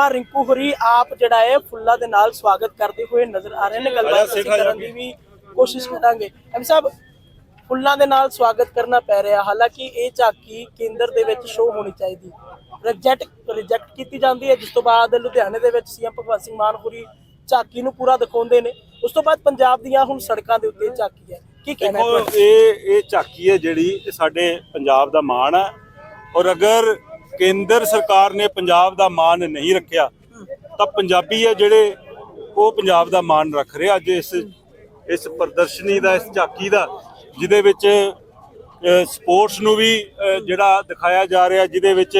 ਕੁਮਾਰ ਰਿੰਕੂ ਹੋਰੀ ਆਪ ਜਿਹੜਾ ਹੈ ਫੁੱਲਾਂ ਦੇ ਨਾਲ ਸਵਾਗਤ ਕਰਦੇ ਹੋਏ ਨਜ਼ਰ ਆ ਰਹੇ ਨੇ। ਗੱਲਬਾਤ ਅਸੀਂ ਕਰਨ ਦੀ ਵੀ ਕੋਸ਼ਿਸ਼ ਕਰਾਂਗੇ। ਐਮ ਸਾਹਿਬ ਫੁੱਲਾਂ ਦੇ ਨਾਲ ਸਵਾਗਤ ਕਰਨਾ ਪੈ ਰਿਹਾ। ਹਾਲਾਂਕਿ ਇਹ ਝਾਕੀ ਕੇਂਦਰ ਦੇ ਵਿੱਚ ਸ਼ੋਅ ਹੋਣੀ ਚਾਹੀਦੀ। ਰਿਜੈਕਟ ਰਿਜੈਕਟ ਕੀਤੀ ਜਾਂਦੀ ਹੈ। ਜਿਸ ਤੋਂ ਬਾਅਦ ਲੁਧਿਆਣੇ ਦੇ ਵਿੱਚ ਸੀਐਮ ਭਗਵੰਤ ਸਿੰਘ ਮਾਨ ਹੋਰੀ ਝਾਕੀ ਨੂੰ ਪੂਰਾ ਦਿਖਾਉਂਦੇ ਨੇ। ਉਸ ਤੋਂ ਬਾਅਦ ਪੰਜਾਬ ਦੀਆਂ ਹੁਣ ਸੜਕਾਂ ਦੇ ਉੱਤੇ ਝਾਕੀ ਹੈ। ਕੀ ਕਹਿਣਾ ਇਹ ਇਹ ਝਾਕੀ ਹੈ ਜਿਹੜੀ ਸਾਡੇ ਪੰਜਾਬ ਦਾ ਮਾਣ ਹੈ। ਔਰ ਅਗਰ ਕੇਂਦਰ ਸਰਕਾਰ ਨੇ ਪੰਜਾਬ ਦਾ ਮਾਣ ਨਹੀਂ ਰੱਖਿਆ, ਤਾਂ ਪੰਜਾਬੀ ਹੈ ਜਿਹੜੇ, ਉਹ ਪੰਜਾਬ ਦਾ ਮਾਣ ਰੱਖ ਰਹੇ ਅੱਜ ਇਸ ਇਸ ਪ੍ਰਦਰਸ਼ਨੀ ਦਾ, ਇਸ ਝਾਕੀ ਦਾ, ਜਿਹਦੇ ਵਿੱਚ ਸਪੋਰਟਸ ਨੂੰ ਵੀ ਜਿਹੜਾ ਦਿਖਾਇਆ ਜਾ ਰਿਹਾ, ਜਿਹਦੇ ਵਿੱਚ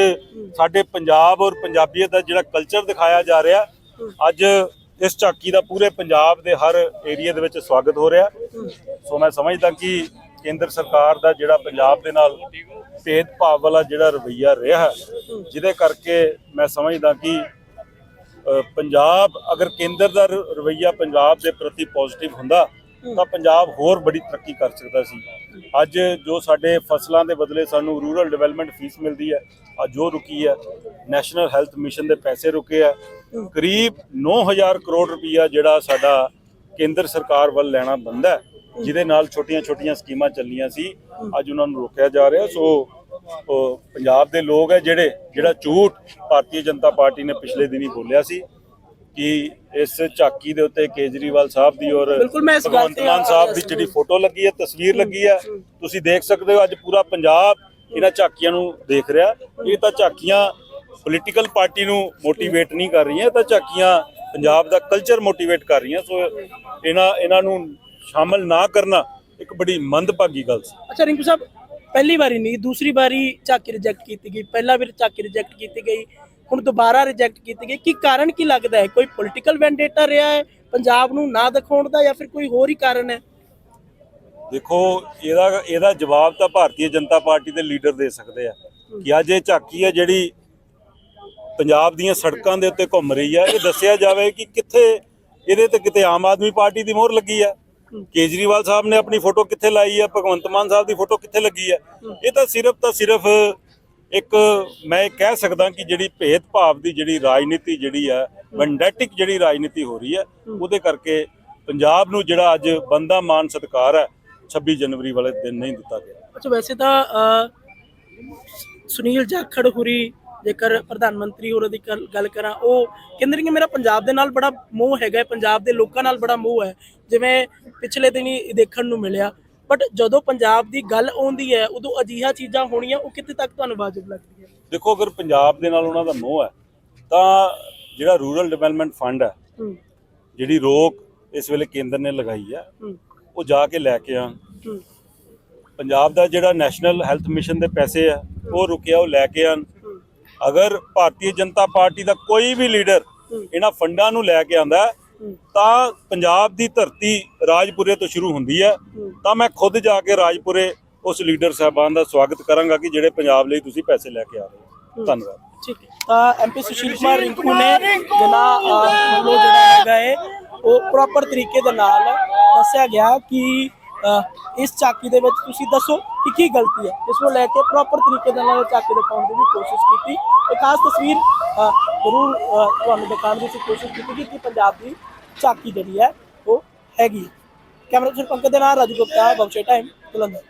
ਸਾਡੇ ਪੰਜਾਬ ਔਰ ਪੰਜਾਬੀਅਤ ਦਾ ਜਿਹੜਾ ਕਲਚਰ ਦਿਖਾਇਆ ਜਾ ਰਿਹਾ, ਅੱਜ ਇਸ ਝਾਕੀ ਦਾ ਪੂਰੇ ਪੰਜਾਬ ਦੇ ਹਰ ਏਰੀਆ ਦੇ ਵਿੱਚ ਸਵਾਗਤ ਹੋ ਰਿਹਾ। ਸੋ ਮੈਂ ਸਮਝਦਾ ਕਿ ਕੇਂਦਰ ਸਰਕਾਰ ਦਾ ਜਿਹੜਾ ਪੰਜਾਬ ਦੇ ਨਾਲ ਭੇਦਭਾਵ ਵਾਲਾ ਜਿਹੜਾ ਰਵੱਈਆ ਰਿਹਾ, ਜਿਹਦੇ ਕਰਕੇ ਮੈਂ ਸਮਝਦਾ ਕਿ ਪੰਜਾਬ ਅਗਰ ਕੇਂਦਰ ਦਾ ਰ- ਰਵੱਈਆ ਪੰਜਾਬ ਦੇ ਪ੍ਰਤੀ ਪੋਜ਼ਿਟਿਵ ਹੁੰਦਾ, ਤਾਂ ਪੰਜਾਬ ਹੋਰ ਬੜੀ ਤਰੱਕੀ ਕਰ ਸਕਦਾ ਸੀ। ਅੱਜ ਜੋ ਸਾਡੇ ਫਸਲਾਂ ਦੇ ਬਦਲੇ ਸਾਨੂੰ ਰੂਰਲ ਡਿਵੈਲਪਮੈਂਟ ਫੀਸ ਮਿਲਦੀ ਹੈ, ਅੱਜ ਜੋ ਰੁਕੀ ਹੈ। ਨੈਸ਼ਨਲ ਹੈਲਥ ਮਿਸ਼ਨ ਦੇ ਪੈਸੇ ਰੁਕੇ ਆ। ਕਰੀਬ 9000 ਕਰੋੜ ਰੁਪਈਆ ਜਿਹੜਾ ਸਾਡਾ ਕੇਂਦਰ ਸਰਕਾਰ ਵੱਲ ਲੈਣਾ ਬੰਦਾ ਹੈ। ਜਿਹਦੇ ਨਾਲ ਛੋਟੀਆਂ-ਛੋਟੀਆਂ ਸਕੀਮਾਂ ਚੱਲੀਆਂ ਸੀ ਅੱਜ ਉਹਨਾਂ ਨੂੰ ਰੋਕਿਆ ਜਾ ਰਿਹਾ। ਸੋ ਪੰਜਾਬ ਦੇ ਲੋਕ ਹੈ ਜਿਹੜੇ ਜਿਹੜਾ ਝੂਠ ਭਾਰਤੀ ਜਨਤਾ ਪਾਰਟੀ ਨੇ ਪਿਛਲੇ ਦਿਨੀ ਬੋਲਿਆ ਸੀ ਕਿ ਇਸ ਝਾਕੀ ਦੇ ਉੱਤੇ ਕੇਜਰੀਵਾਲ ਸਾਹਿਬ ਦੀ ਔਰ ਭਗਵੰਤ ਮਾਨ ਸਾਹਿਬ ਦੀ ਜਿਹੜੀ। ਫੋਟੋ ਲੱਗੀ ਹੈ ਤਸਵੀਰ ਲੱਗੀ ਹੈ ਤੁਸੀਂ ਦੇਖ ਸਕਦੇ ਹੋ ਅੱਜ ਪੂਰਾ ਪੰਜਾਬ ਇਹਨਾਂ ਝਾਕੀਆਂ ਨੂੰ ਦੇਖ ਰਿਹਾ। ਇਹ ਤਾਂ ਝਾਕੀਆਂ ਪੋਲੀਟੀਕਲ ਪਾਰਟੀ ਨੂੰ ਮੋਟੀਵੇਟ ਨਹੀਂ ਕਰ ਰਹੀਆਂ ਇਹ ਤਾਂ ਝਾਕੀਆਂ ਪੰਜਾਬ ਦਾ ਕਲਚਰ ਮੋਟੀਵੇਟ ਕਰ ਰਹੀਆਂ। ਸੋ ਇਹਨਾਂ ਇਹਨਾਂ ਨੂੰ ਸ਼ਾਮਲ ਨਾ ਕਰਨਾ ਇੱਕ ਬੜੀ ਮੰਦਭਾਗੀ ਗੱਲ ਸੀ। ਅੱਛਾ ਰਿੰਕੂ ਸਾਹਿਬ ਪਹਿਲੀ ਵਾਰੀ ਨਹੀਂ ਦੂਸਰੀ ਵਾਰੀ ਝਾਕੀ ਰਿਜੈਕਟ ਕੀਤੀ ਗਈ। ਪਹਿਲਾ ਵੀ ਝਾਕੀ ਰਿਜੈਕਟ ਕੀਤੀ ਗਈ ਹੁਣ ਦੁਬਾਰਾ ਰਿਜੈਕਟ ਕੀਤੀ ਗਈ। ਕੀ ਕਾਰਨ ਕੀ ਲੱਗਦਾ ਹੈ? ਕੋਈ ਪੋਲਿਟੀਕਲ ਵੈਂਡੇਟਾ ਰਿਹਾ ਹੈ? ਪੰਜਾਬ ਨੂੰ ਨਾ ਦਿਖਾਉਣ ਦਾ ਜਾਂ ਫਿਰ ਕੋਈ ਹੋਰ ਹੀ ਕਾਰਨ ਹੈ? ਦੇਖੋ ਇਹਦਾ ਇਹਦਾ ਜਵਾਬ ਤਾਂ ਭਾਰਤੀ ਜਨਤਾ ਪਾਰਟੀ ਦੇ ਲੀਡਰ ਦੇ ਸਕਦੇ ਆ ਕਿ ਅੱਜ ਇਹ ਝਾਕੀ ਹੈ ਜਿਹੜੀ ਪੰਜਾਬ ਦੀਆਂ ਸੜਕਾਂ ਦੇ ਉੱਤੇ ਘੁੰਮ ਰਹੀ ਆ ਇਹ ਦੱਸਿਆ ਜਾਵੇ ਕਿ ਕਿੱਥੇ ਇਹਦੇ ਤੇ ਕਿਤੇ ਆਮ ਆਦਮੀ ਪਾਰਟੀ ਦੀ ਮੋਹਰ ਲੱਗੀ ਆ ਕੇਜਰੀਵਾਲ ਸਾਹਿਬ ਨੇ ਆਪਣੀ ਫੋਟੋ ਕਿੱਥੇ ਲਾਈ ਆ ਭਗਵੰਤ ਮਾਨ ਸਾਹਿਬ ਦੀ ਫੋਟੋ ਕਿੱਥੇ ਲੱਗੀ ਆ ਇਹ ਤਾਂ ਸਿਰਫ ਤਾਂ ਸਿਰਫ ਇੱਕ ਮੈਂ ਕਹਿ ਸਕਦਾ ਕਿ ਜਿਹੜੀ ਭੇਦਭਾਵ ਦੀ ਜਿਹੜੀ ਰਾਜਨੀਤੀ ਜਿਹੜੀ ਹੈ, ਵੈਂਡੈਟਿਕ ਜਿਹੜੀ ਰਾਜਨੀਤੀ ਹੋ ਰਹੀ ਹੈ, ਉਹਦੇ ਕਰਕੇ ਪੰਜਾਬ ਨੂੰ ਜਿਹੜਾ ਅੱਜ ਬੰਦਾ ਮਾਨ ਸਤਿਕਾਰ ਹੈ 26 ਜਨਵਰੀ ਵਾਲੇ ਦਿਨ ਨਹੀਂ ਦਿੱਤਾ ਗਿਆ। ਅੱਛਾ, ਵੈਸੇ ਤਾਂ ਸੁਨੀਲ ਜਾਖੜ ਹੁਰੀ ਜੇਕਰ ਪ੍ਰਧਾਨ ਮੰਤਰੀ ਹੋਰਾਂ ਦੀ ਗੱਲ- ਗੱਲ ਕਰਾਂ ਉਹ ਕਹਿੰਦੇ ਨੇ ਕਿ ਮੇਰਾ ਪੰਜਾਬ ਦੇ ਨਾਲ ਬੜਾ ਮੋਹ ਹੈਗਾ ਹੈ, ਪੰਜਾਬ ਦੇ ਲੋਕਾਂ ਨਾਲ ਬੜਾ ਮੋਹ ਹੈ ਜਿਵੇਂ ਪਿਛਲੇ ਦਿਨੀ ਦੇਖਣ ਨੂੰ ਮਿਲਿਆ। ਬਟ ਜਦੋਂ ਪੰਜਾਬ ਦੀ ਗੱਲ ਆਉਂਦੀ ਹੈ ਉਦੋਂ ਅਜੀਹਾ ਚੀਜ਼ਾਂ ਹੋਣੀਆਂ ਉਹ ਕਿੱਥੇ ਤੱਕ ਤੁਹਾਨੂੰ ਵਾਜਬ ਲੱਗਦੀ ਹੈ? ਦੇਖੋ ਅਗਰ ਪੰਜਾਬ ਦੇ ਨਾਲ ਉਹਨਾਂ ਦਾ ਮੋਹ ਹੈ ਤਾਂ ਜਿਹੜਾ ਰੂਰਲ ਡਿਵੈਲਪਮੈਂਟ ਫੰਡ ਹੈ ਹੂੰ। ਜਿਹੜੀ ਰੋਕ ਇਸ ਵੇਲੇ ਕੇਂਦਰ ਨੇ ਲਗਾਈ ਹੈ ਹੂੰ। ਉਹ ਜਾ ਕੇ ਲੈ ਕੇ ਆਉਣ। ਹੂੰ। ਪੰਜਾਬ ਦਾ ਜਿਹੜਾ ਨੈਸ਼ਨਲ ਹੈਲਥ ਮਿਸ਼ਨ ਦੇ ਪੈਸੇ ਆ ਉਹ ਰੁਕਿਆ ਉਹ ਲੈ ਕੇ ਆਉਣ। ਅਗਰ ਭਾਰਤੀ ਜਨਤਾ ਪਾਰਟੀ ਦਾ ਕੋਈ ਵੀ ਲੀਡਰ। ਇਹਨਾਂ ਫੰਡਾਂ ਨੂੰ ਲੈ ਕੇ ਆਂਦਾ ਤਾਂ ਪੰਜਾਬ ਦੀ ਧਰਤੀ ਰਾਜਪੁਰੇ ਤੋਂ ਸ਼ੁਰੂ ਹੁੰਦੀ ਹੈ। ਤਾਂ ਮੈਂ ਖੁਦ ਜਾ ਕੇ ਰਾਜਪੁਰੇ ਉਸ ਲੀਡਰ ਸਾਹਿਬਾਨ ਦਾ ਸਵਾਗਤ ਕਰਾਂਗਾ ਕਿ ਜਿਹੜੇ ਪੰਜਾਬ ਲਈ ਤੁਸੀਂ ਪੈਸੇ ਲੈ ਕੇ ਆ ਰਹੇ ਹੋ। ਧੰਨਵਾਦ। ਠੀਕ ਹੈ। ਤਾਂ ਐਮਪੀ ਸੁਸ਼ੀਲ ਕੁਮਾਰ ਰਿੰਕੂ ਨੇ ਅਹ, ਵੱਲੋਂ ਜਿਹੜਾ ਹੈਗਾ ਹੈ ਉਹ ਪ੍ਰੋਪਰ ਤਰੀਕੇ ਦੇ ਨਾਲ ਦੱਸਿਆ ਗਿਆ ਕਿ ਇਸ ਚਾਕੀ ਦੇ ਵਿੱਚ ਤੁਸੀਂ ਦੱਸੋ ਕਿ ਕੀ ਗਲਤੀ ਹੈ। ਇਸ ਨੂੰ ਲੈ ਕੇ ਪ੍ਰੋਪਰ ਤਰੀਕੇ ਦੇ ਨਾਲ ਇਹ ਚਾਕੀ ਦਿਖਾਉਣ ਦੀ ਵੀ ਕੋਸ਼ਿਸ਼ ਕੀਤੀ। ਇੱਕ ਖਾਸ ਤਸਵੀਰ ਜ਼ਰੂਰ ਤੁਹਾਨੂੰ ਦਿਖਾਉਣ ਦੀ ਸੀ ਕੋਸ਼ਿਸ਼ ਕੀਤੀ ਕਿ ਪੰਜਾਬ ਦੀ ਚਾਕੀ ਜਿਹੜੀ ਹੈ, ਉਹ ਹੈਗੀ ਕੈਮਰਾ ਪਰਸਨ ਪੰਕਜ ਦੇ ਨਾਲ ਰਾਜੂ ਗੁਪਤਾ ਬਖਸ਼ੇ ਟਾਈਮ, ਜਲੰਧਰ।